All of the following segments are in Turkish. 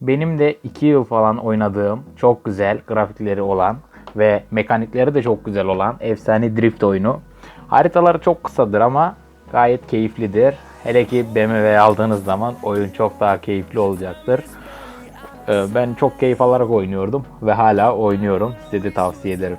Benim de 2 yıl falan oynadığım çok güzel grafikleri olan ve mekanikleri de çok güzel olan efsane drift oyunu. Haritaları çok kısadır ama gayet keyiflidir. Hele ki BMW aldığınız zaman oyun çok daha keyifli olacaktır. Ee, Ben çok keyif alarak oynuyordum ve hala oynuyorum. Size de tavsiye ederim.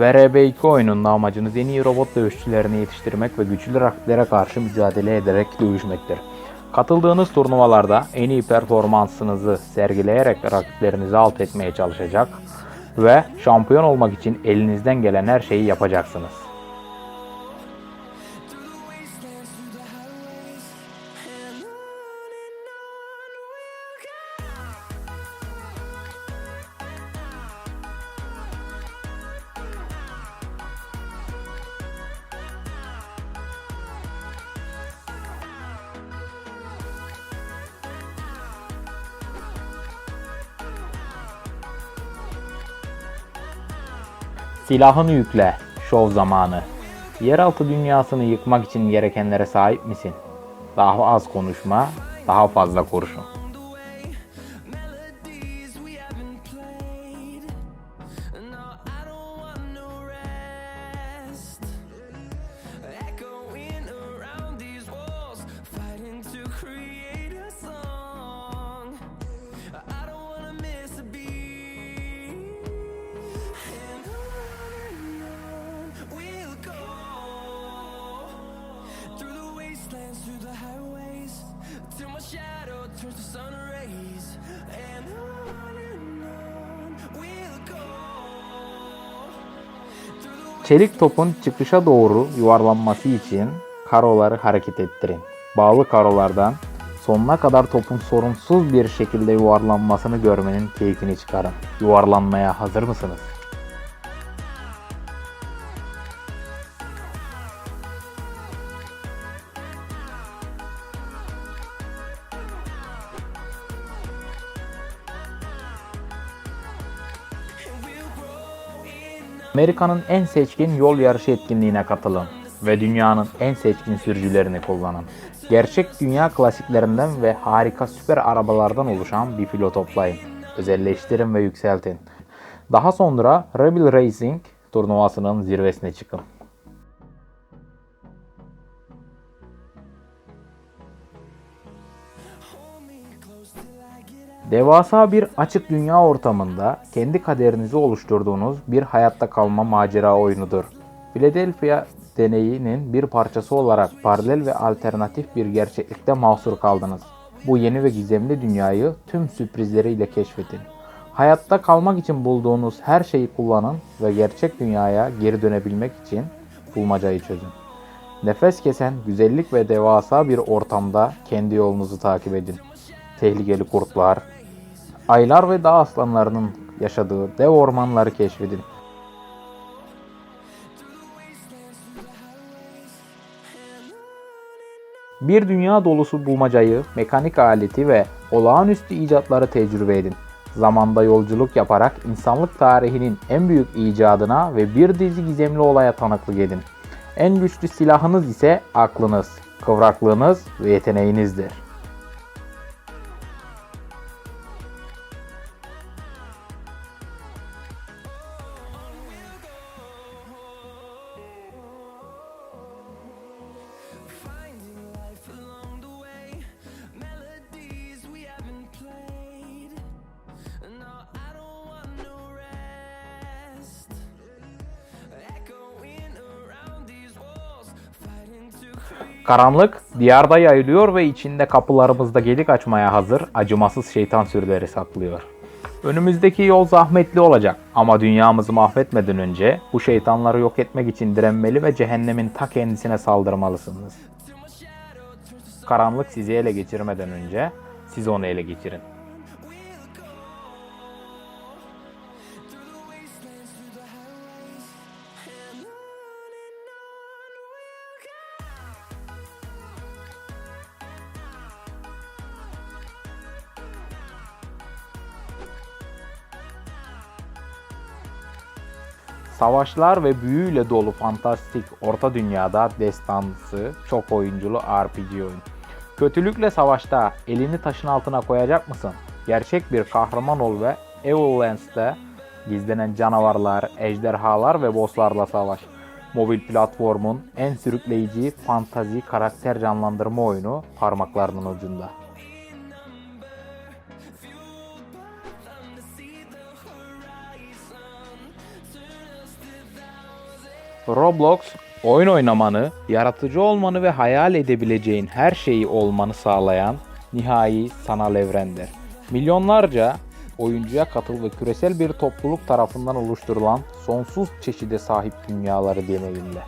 VRB2 oyununda amacınız en iyi robot dövüşçülerini yetiştirmek ve güçlü rakiplere karşı mücadele ederek dövüşmektir. Katıldığınız turnuvalarda en iyi performansınızı sergileyerek rakiplerinizi alt etmeye çalışacak ve şampiyon olmak için elinizden gelen her şeyi yapacaksınız. Silahını yükle, şov zamanı. Yeraltı dünyasını yıkmak için gerekenlere sahip misin? Daha az konuşma, daha fazla kurşun. Çelik topun çıkışa doğru yuvarlanması için karoları hareket ettirin. Bağlı karolardan sonuna kadar topun sorunsuz bir şekilde yuvarlanmasını görmenin keyfini çıkarın. Yuvarlanmaya hazır mısınız? Amerika'nın en seçkin yol yarışı etkinliğine katılın ve dünyanın en seçkin sürücülerini kullanın. Gerçek dünya klasiklerinden ve harika süper arabalardan oluşan bir filo toplayın. Özelleştirin ve yükseltin. Daha sonra Rebel Racing turnuvasının zirvesine çıkın. Devasa bir açık dünya ortamında kendi kaderinizi oluşturduğunuz bir hayatta kalma macera oyunudur. Philadelphia deneyinin bir parçası olarak paralel ve alternatif bir gerçeklikte mahsur kaldınız. Bu yeni ve gizemli dünyayı tüm sürprizleriyle keşfedin. Hayatta kalmak için bulduğunuz her şeyi kullanın ve gerçek dünyaya geri dönebilmek için bulmacayı çözün. Nefes kesen güzellik ve devasa bir ortamda kendi yolunuzu takip edin. Tehlikeli kurtlar, aylar ve dağ aslanlarının yaşadığı dev ormanları keşfedin. Bir dünya dolusu bulmacayı, mekanik aleti ve olağanüstü icatları tecrübe edin. Zamanda yolculuk yaparak insanlık tarihinin en büyük icadına ve bir dizi gizemli olaya tanıklık edin. En güçlü silahınız ise aklınız, kıvraklığınız ve yeteneğinizdir. Karanlık diyarda yayılıyor ve içinde kapılarımızda gedik açmaya hazır acımasız şeytan sürüleri saklıyor. Önümüzdeki yol zahmetli olacak ama dünyamızı mahvetmeden önce bu şeytanları yok etmek için direnmeli ve cehennemin ta kendisine saldırmalısınız. Karanlık sizi ele geçirmeden önce siz onu ele geçirin. Savaşlar ve büyüyle dolu fantastik orta dünyada destansı, çok oyunculu RPG oyun. Kötülükle savaşta elini taşın altına koyacak mısın? Gerçek bir kahraman ol ve Evillance'de gizlenen canavarlar, ejderhalar ve bosslarla savaş. Mobil platformun en sürükleyici fantazi karakter canlandırma oyunu parmaklarının ucunda. Roblox oyun oynamanı, yaratıcı olmanı ve hayal edebileceğin her şeyi olmanı sağlayan nihai sanal evrendir. Milyonlarca oyuncuya katıl ve küresel bir topluluk tarafından oluşturulan sonsuz çeşide sahip dünyaları deneyimle.